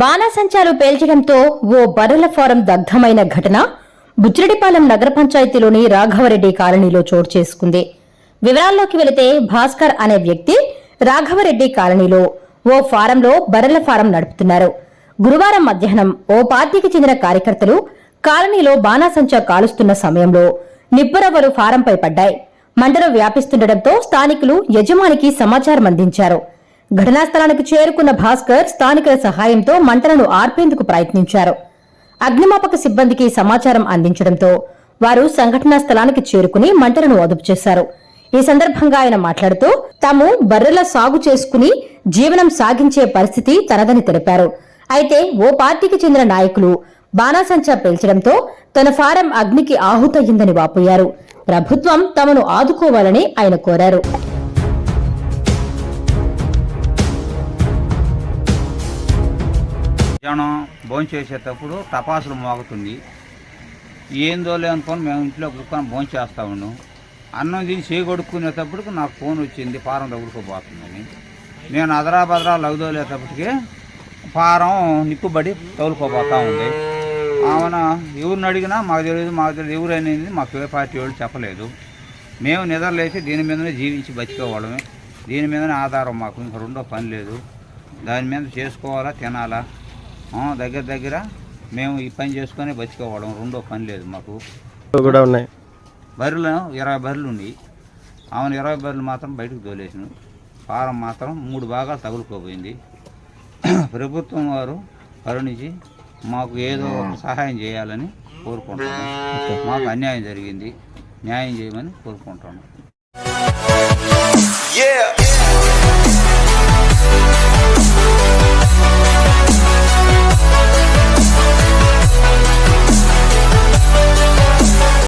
బాణాసంచాలు పేల్చడంతో ఓ బర్రెల ఫారం దగ్ధమైన ఘటన బుజ్జిరెడ్డిపాలెం నగర పంచాయతీలోని రాఘవరెడ్డి కాలనీలో చోటు చేసుకుంది. వివరాల్లోకి వెళితే భాస్కర్ అనే వ్యక్తి రాఘవరెడ్డి కాలనీలో ఓ ఫారంలో బర్రెల ఫారం నడుపుతున్నారు. గురువారం మధ్యాహ్నం ఓ పార్టీకి చెందిన కార్యకర్తలు కాలనీలో బాణాసంచా కాలుస్తున్న సమయంలో నిబ్బరవ్వలు ఫారంపై పడ్డాయి. మంటలు వ్యాపిస్తుండటంతో స్థానికులు యజమానికి సమాచారం అందించారు. ఘటనా స్థలానికి చేరుకున్న భాస్కర్ స్థానికుల సహాయంతో మంటలను ఆర్పేందుకు ప్రయత్నించారు. అగ్నిమాపక సిబ్బందికి సమాచారం అందించడంతో వారు సంఘటనా స్థలానికి చేరుకుని మంటలను అదుపు చేశారు. ఈ సందర్భంగా ఆయన మాట్లాడుతూ తాము బర్రెల సాగు చేసుకుని జీవనం సాగించే పరిస్థితి తనదని తెలిపారు. అయితే ఓ పార్టీకి చెందిన నాయకులు బాణాసంచా పేల్చడంతో తన ఫారం అగ్నికి ఆహుతయ్యిందని వాపోయారు. ప్రభుత్వం తమను ఆదుకోవాలని ఆయన కోరారు. జనం భోంచేసేటప్పుడు టపాసులు మోగుతుంది. ఏందో అనుకొని మేము ఇంట్లో కూర్చొని భోంచేస్తా ఉన్నాం. అన్నం తిని చేయగొడుక్కునేటప్పటికి నాకు ఫోన్ వచ్చింది ఫారం తగులుకోబోతుందని. నేను అదరా బదరా లగుదోలేటప్పటికి ఫారం నిప్పుబడి తగులుకోబోతా ఉంది. ఆమెన ఎవరిని అడిగినా మాకు తెలియదు మాకు తెలియదు ఎవరైనా మాకు ఏ పార్టీ వాళ్ళు చెప్పలేదు. మేము నిద్రలేసి దీని మీదనే జీవించి బతికేవాళ్ళమే. దీని మీదనే ఆధారం మాకు ఇంకా రెండో పని లేదు. దాని మీద చేసుకోవాలా తినాలా? దగ్గర దగ్గర మేము ఈ పని చేసుకొని బతికేవాళ్ళం. రెండో పని లేదు మాకు. కూడా ఉన్నాయి. బర్రెలు ఇరవై బర్రెలు ఉన్నాయి ఆమెను ఇరవై బర్రెలు మాత్రం బయటకు తోలేసిన. ఫారం మాత్రం మూడు భాగాలు తగులుకోపోయింది ప్రభుత్వం వారు కరుణించి మాకు ఏదో సహాయం చేయాలని కోరుకుంటున్నాం. మాకు అన్యాయం జరిగింది. న్యాయం చేయమని కోరుకుంటున్నాం.